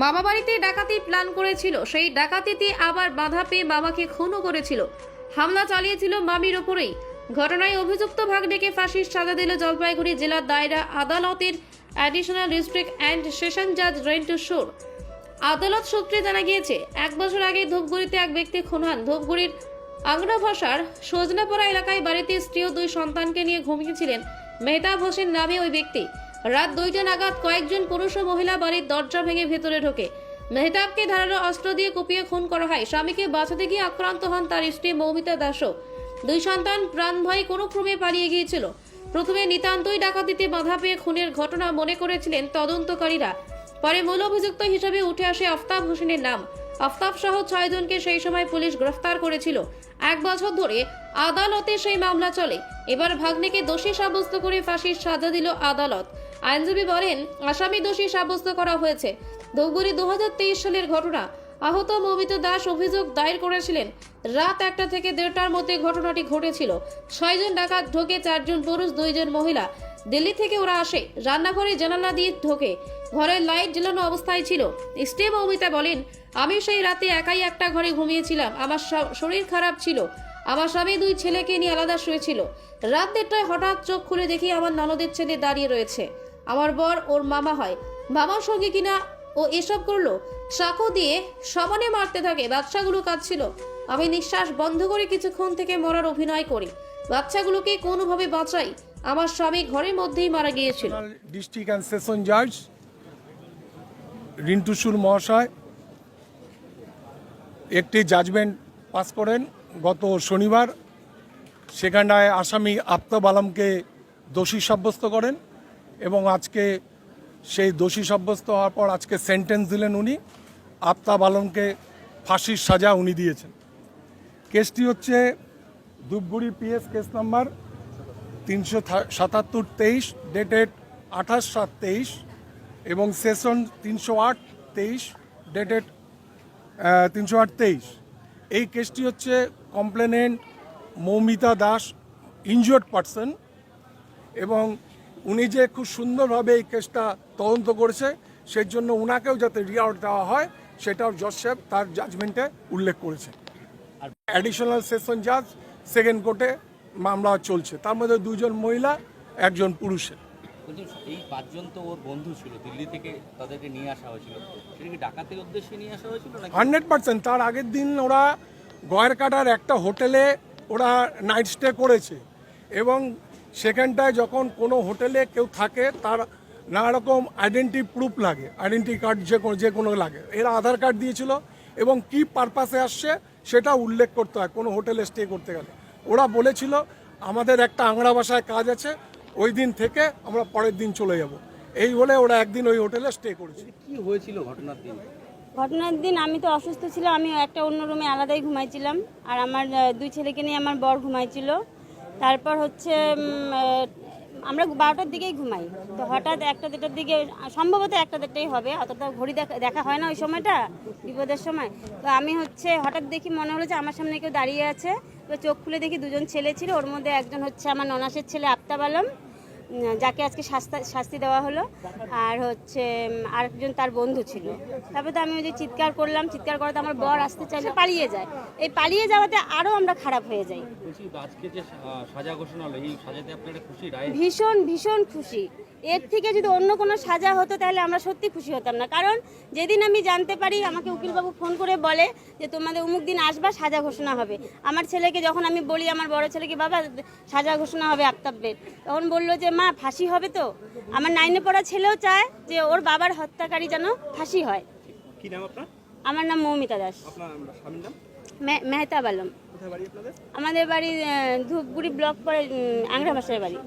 মামা বাড়িতে ডাকাতি প্ল্যান করেছিল, সেই ডাকাতিতে আবার বাধা পেয়ে বাবাকে খুনও করেছিল। হামলা চালিয়েছিল মামির ওপরেই। ঘটনায় অভিযুক্ত ভাগ্নেকে ফাঁসির সাজা দিল জলপাইগুড়ি জেলার দায়রা আদালতের অ্যাডিশনাল ডিস্ট্রিক্ট অ্যান্ড সেশন জাজ রেন্টু সুর। আদালত সূত্রে জানা গিয়েছে, এক বছর আগে ধূপগুড়িতে এক ব্যক্তি খুন হন। ধূপগুড়ির আংরা ভাষার সজনাপাড়া এলাকায় বাড়িতে স্ত্রী ও দুই সন্তানকে নিয়ে ঘুমিয়েছিলেন মেহতাব হোসেন নামে ওই ব্যক্তি। রাত দুইটা নাগাদ কয়েকজন পুরুষ ও মহিলা বাড়ির দরজা ভেঙে ভেতরে ঢোকে। মেহতাবকে ধারালো অস্ত্র দিয়ে কুপিয়ে খুন করা হয়। স্বামীকে বাঁচাতে গিয়ে আক্রান্ত হন তার স্ত্রী মৌমিতা দাসও। দুই সন্তান প্রাণ ভয়ে কোনো ক্রমে পালিয়ে গিয়েছিল। প্রথমে নিতান্তই ডাকাতিতে বাধা পেয়ে খুনের ঘটনা মনে করেছিলেন তদন্তকারীরা। পরে মূল অভিযুক্ত হিসেবে উঠে আসে আফতাব হোসেনের নাম। আফতাব সহ ছয়জনকে সেই সময় পুলিশ গ্রেফতার করেছিল। এক বছর ধরে আদালতে সেই মামলা চলে। এবার ভাগ্নেকে দোষী সাব্যস্ত করে ফাঁসির সাজা দিল আদালত। আইনজীবী বলেন, আসামি দোষী সাব্যস্ত করা হয়েছে। ধূপগুড়ি দু সালের ঘটনা। আহত মৌমিত দাস অভিযোগ দায়ের করেছিলেন। রাত একটা থেকে দেড়টার মধ্যে ঘটনাটি ঘটেছিল। ছয়জন ডাকাত ঢোকে, চারজন পুরুষ, দুইজন মহিলা। দিল্লি থেকে ওরা আসে। রান্নাঘরে জানালা দিয়ে ঢোকে। ঘরের লাইট জ্বালানো অবস্থায় ছিল। স্টে মৌমিতা বলেন, আমি সেই রাতে একাই একটা ঘরে ঘুমিয়েছিলাম। আমার শরীর খারাপ ছিল। আমার স্বামী দুই ছেলেকে নিয়ে আলাদা শুয়েছিল। রাত দেড়টায় হঠাৎ চোখ খুলে দেখি আমার ননদের ছেলে দাঁড়িয়ে রয়েছে। আমার বর ওর মামা হয়। মামার সঙ্গে কিনা ও এসব করল, চাকু দিয়ে সমানে মারতে থাকে, বাচ্চাগুলো কাঁদছিল। আমি নিঃশ্বাস বন্ধ করে কিছুক্ষণ থেকে মরার অভিনয় করি। বাচ্চাগুলোকে কোনোভাবে বাঁচাই, আমার স্বামী ঘরের মধ্যেই মারা গিয়েছিল। ডিস্ট্রিক্ট অ্যান্ড সেশন জাজ রিন্টুসুর মহাশয়, একটি জাজমেন্ট পাস করেন গত শনিবার। সেখানটায় আসামি আফতাব আলমকে দোষী সাব্যস্ত করেন। এবং আজকে সেই দোষী সাব্যস্ত হওয়ার পর আজকে সেন্টেন্স দিলেন উনি। আফতাব আলমকে ফাঁসির সাজা উনি দিয়েছেন। কেসটি হচ্ছে ধূপগুড়ি পিএস কেস নাম্বার তিনশো সাতাত্তর তেইশ, ডেটেড আঠাশ সাত তেইশ এবং সেশন তিনশো আট তেইশ, ডেটেড তিনশো আট তেইশ। এই কেসটি হচ্ছে complainant Moumita Das injured person এবং উনি যে খুব সুন্দরভাবে এই কেসটা তদন্ত করেছে সেই জন্য উনাকেও যাতে রিওয়ার্ড দেওয়া হয় সেটাও জজ সাহেব তার জাজমেন্টে উল্লেখ করেছে। আর অ্যাডিশনাল সেশন জাজ সেকেন্ড কোর্টে মামলা চলছে। তার মধ্যে দুজন মহিলা একজন পুরুষের। এই পাঁচজন তো ওর বন্ধু ছিল দিল্লি থেকে তাদেরকে নিয়ে আসা হয়েছিল। সেটা কি ডাকাতের উদ্দেশ্যে নিয়ে আসা হয়েছিল হান্ড্রেড পার্সেন্ট। তার আগের দিন ওরা গয়েরকাটার একটা হোটেলে ওরা নাইট স্টে করেছে। এবং সেখানটায় যখন কোনো হোটেলে কেউ থাকে তার নানা রকম আইডেন্টি প্রুফ লাগে আইডেন্টি কার্ড যে কোনো যে কোনো লাগে। এরা আধার কার্ড দিয়েছিল এবং কি পারপাসে আসছে সেটা উল্লেখ করতে হয় কোনো হোটেলে স্টে করতে গেলে। ওরা বলেছিল আমাদের একটা আংরা ভাষায় কাজ আছে ওই দিন থেকে আমরা পরের দিন চলে যাব। এই বলে ওরা একদিন ওই হোটেলে স্টে করেছে। কি হয়েছিল ঘটনার দিন? ঘটনার দিন আমি তো অসুস্থ ছিলাম আমি একটা অন্য রুমে আলাদাই ঘুমাইছিলাম। আর আমার দুই ছেলেকে নিয়ে আমার বর ঘুমাইছিল। তারপর হচ্ছে আমরা বারোটার দিকেই ঘুমাই। তো হঠাৎ একটা দেড়টার দিকে, সম্ভবত একটা দেড়টাই হবে, অতটা ঘড়ি দেখা দেখা হয় না ওই সময়টা, বিপদের সময়। তো আমি হচ্ছে হঠাৎ দেখি মনে হলো যে আমার সামনে কেউ দাঁড়িয়ে আছে। তো চোখ খুলে দেখি দুজন ছেলে ছিল, ওর মধ্যে একজন হচ্ছে আমার ননাসের ছেলে আফতাব আলম। যাকে আজকে শাস্তা শাস্তি দেওয়া হলো আর হচ্ছে আরেকজন তার বন্ধু ছিল। তারপরে তো আমি ওই যে চিৎকার করলাম চিৎকার করাতে আমার বর আসতে চাইলে পালিয়ে যায়। এই পালিয়ে যাওয়াতে আরও আমরা খারাপ হয়ে যাই। ভীষণ ভীষণ খুশি। এর থেকে যদি অন্য কোনো সাজা হতো তাহলে আমরা সত্যি খুশি হতাম না। কারণ যেদিন আমি জানতে পারি আমাকে উকিলবাবু ফোন করে বলে যে তোমাদের অমুক দিন আসবা সাজা ঘোষণা হবে। আমার ছেলেকে যখন আমি বলি আমার বড় ছেলেকে বাবা সাজা ঘোষণা হবে আফতাবের। তখন বলল যে মা ফাঁসি হবে তো? আমার নাইনে পড়া ছেলেও চায় যে ওর বাবার হত্যাকারী যেন ফাঁসি হয়। কি নাম আপনার? আমার নাম মৌমিতা দাস। মেহতাব আলম। আমাদের বাড়ি ধূপগুড়ি ব্লক পরে আংরা ভাষার বাড়ি।